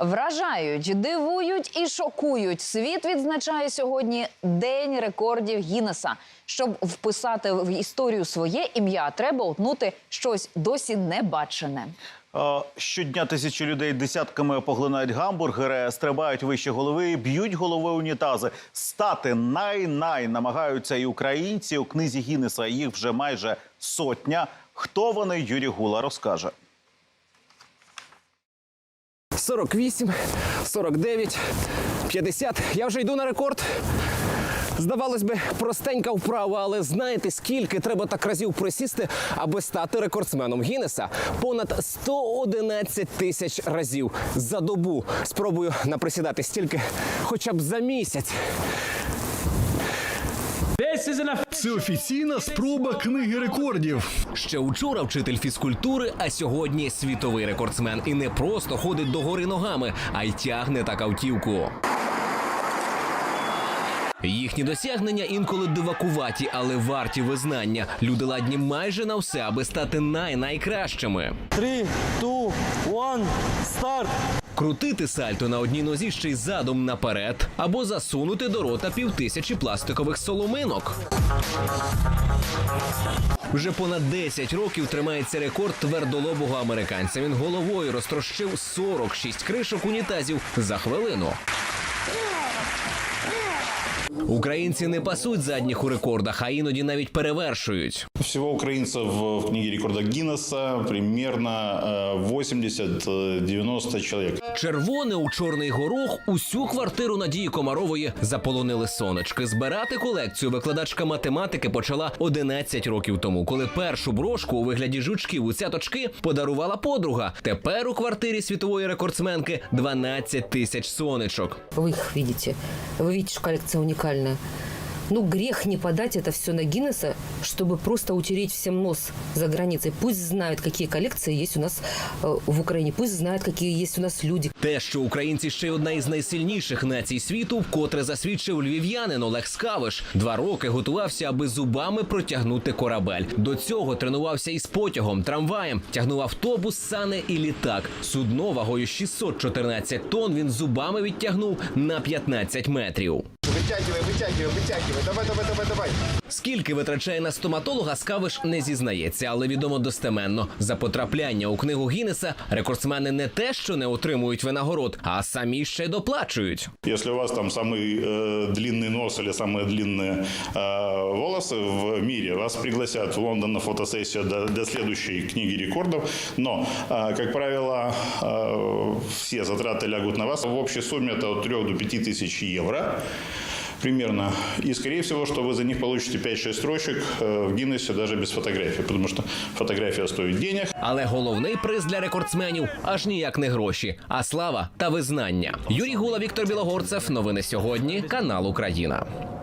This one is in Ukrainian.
Вражають, дивують і шокують. Світ відзначає сьогодні День рекордів Гіннеса. Щоб вписати в історію своє ім'я, треба утнути щось досі небачене. Е, Щодня тисячі людей десятками поглинають гамбургери, стрибають вище голови, б'ють голови унітази. Стати най-най намагаються і українці у книзі Гіннеса. Їх вже майже сотня. Хто вони? Юрій Гула розкаже. 48, 49, 50. Я вже йду на рекорд. Здавалось би, простенька вправа, але знаєте, скільки треба так разів присісти, аби стати рекордсменом Гіннеса? Понад 111 тисяч разів за добу. Спробую наприсідати стільки хоча б за місяць. Це офіційна спроба книги рекордів. Ще учора вчитель фізкультури, а сьогодні світовий рекордсмен. І не просто ходить до гори ногами, а й тягне так автівку. Їхні досягнення інколи дивакуваті, але варті визнання. Люди ладні майже на все, аби стати най-найкращими. Three, two, one, start! Крутити сальто на одній нозі ще й задом наперед, або засунути до рота півтисячі пластикових соломинок. Вже понад 10 років тримається рекорд твердолобого американця. Він головою розтрощив 46 кришок унітазів за хвилину. Українці не пасуть задніх у рекордах, а іноді навіть перевершують. Всего украинцев в книге рекорда Гиннесса примерно э, 80-90 человек. Червоне у чорний горох усю квартиру Надії Комарової заполонили сонечки. Збирати колекцію викладачка математики почала 11 років тому, коли першу брошку у вигляді жучків у цяточки подарувала подруга. Тепер у квартирі світової рекордсменки 12 тисяч сонечок. Вы их видите. Вы видите, что коллекция уникальная. Ну, грех не подать это все на Гиннесса, чтобы просто утереть всем нос за границей. Пусть знают, какие коллекции есть у нас э, в Украине. Пусть знают, какие есть у нас люди. Те, що українці ще й одна із найсильніших націй світу, вкотре засвідчив львів'янин Олег Скавиш. Два роки готувався, аби зубами протягнути корабель. До цього тренувався із потягом, трамваєм, тягнув автобус, сани і літак. Судно вагою 614 тонн він зубами відтягнув на 15 метрів. Вытягивай, вытягивай, вытягивай. Давай, давай, давай, давай. Скільки витрачає на стоматолога, Скавиш не зізнається, але відомо достеменно. За потрапляння у книгу Гіннеса рекордсмени не те, що не отримують винагород, а самі ще й доплачують. Если у вас там самый э, длинный нос или самые длинные э, волосы в мире, вас пригласят в Лондон на фотосессию до, до следующей книги рекордов. Но, э, как правило, э, все затраты лягут на вас. В общей сумме это от 3 до 5 тысяч евро примерно. И, скорее всего, что вы за них получите 5-6 строчек э, в Гиннессе даже без фотографии, потому что фотография стоит денег. Але головний приз для рекордсменів аж ніяк не гроші, а слава та визнання. Юрій Гула, Віктор Білогорцев. Новини сьогодні. Канал Україна.